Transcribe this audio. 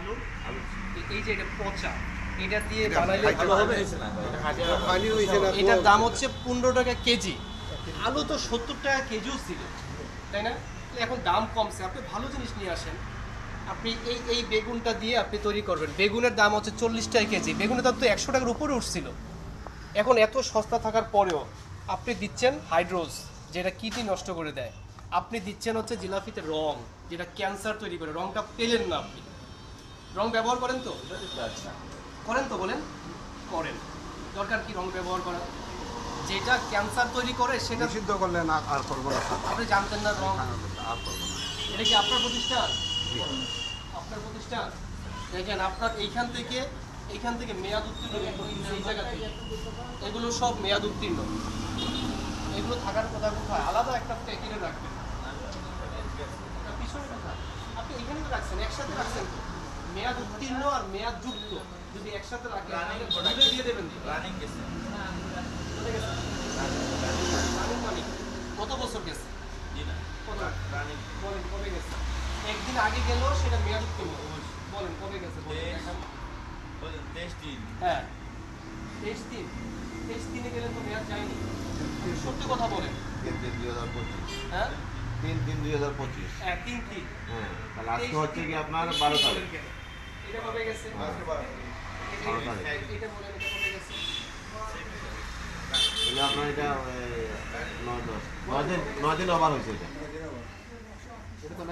আলু আলু। এই যে এটা পচা এটা দিয়ে বানাইলে ভালো হবে? এটার দাম হচ্ছে পনেরো টাকা কেজি। আলু তো সত্তর টাকা কেজিও ছিল তাই না? এখন দাম কমছে। আপনি ভালো জিনিস নিয়ে আসেন। আপনি এই এই বেগুনটা দিয়ে আপনি তৈরি করবেন। বেগুনের দাম হচ্ছে চল্লিশ টাকা কেজি। বেগুনের দাম তো একশো টাকার উপরে উঠছিল। এখন এত সস্তা থাকার পরেও আপনি দিচ্ছেন হাইড্রোজ যেটা কিডনি নষ্ট করে দেয়। আপনি দিচ্ছেন হচ্ছে জিলাপিতে রং যেটা ক্যান্সার তৈরি করে। রংটা পেলেন না আপনি। রং ব্যবহার করেন তো? করেন তো বলেন। করেন। দরকার কি রং ব্যবহার করা? যেটা ক্যান্সার তৈরি করে সেটা নিষিদ্ধ করলে না আর করব না। আপনি জানতেন না রং? আর করব না। এটা কি আপনার প্রতিষ্ঠান? আপনার প্রতিষ্ঠান? দেখেন আপনার এইখান থেকে এইখান থেকে মেয়াদ উত্তীর্ণ এই জায়গা থেকে। এগুলো সব মেয়াদ উত্তীর্ণ। এগুলো থাকার কথা কোথায়? আলাদা একটা প্যাকেটে রাখবেন। পিছনে কোথায়? আপনি এখানে তো রাখছেন একসাথে রাখছেন তো? মেয়াদ উত্তীর্ণ আর মেয়াদ যুক্ত। যদি একসাথে রাখেন তাহলে দিয়ে দেবেন। রানিং গেছে। চলে গেছে। Running money. কত বছর গেছে? জি না। কত? রানিং বলেন কবে গেছে? একদিন আগে গেল সেটা মেয়াদ উত্তীর্ণ বলেন কবে গেছে? তেইশ। দিন। হ্যাঁ। তেইশ দিন। তেইশ দিনে গেলে তো মেয়াদ যায়নি। সত্যি কথা বলেন। তিন তিন দুই হাজার পঁচিশ। হ্যাঁ? তিন তিন দুই হাজার পঁচিশ। হ্যাঁ তিন তিন। হ্যাঁ তাহলে আজকে হচ্ছে কি আপনার বারো তারিখ? এটা কবে গেছে। এটা-। বলেন এটা কবে গেছে? তাহলে আপনার এটা নয় দশ। নয় দিন নয় দিন ওভার হয়েছে এটা। এটা তো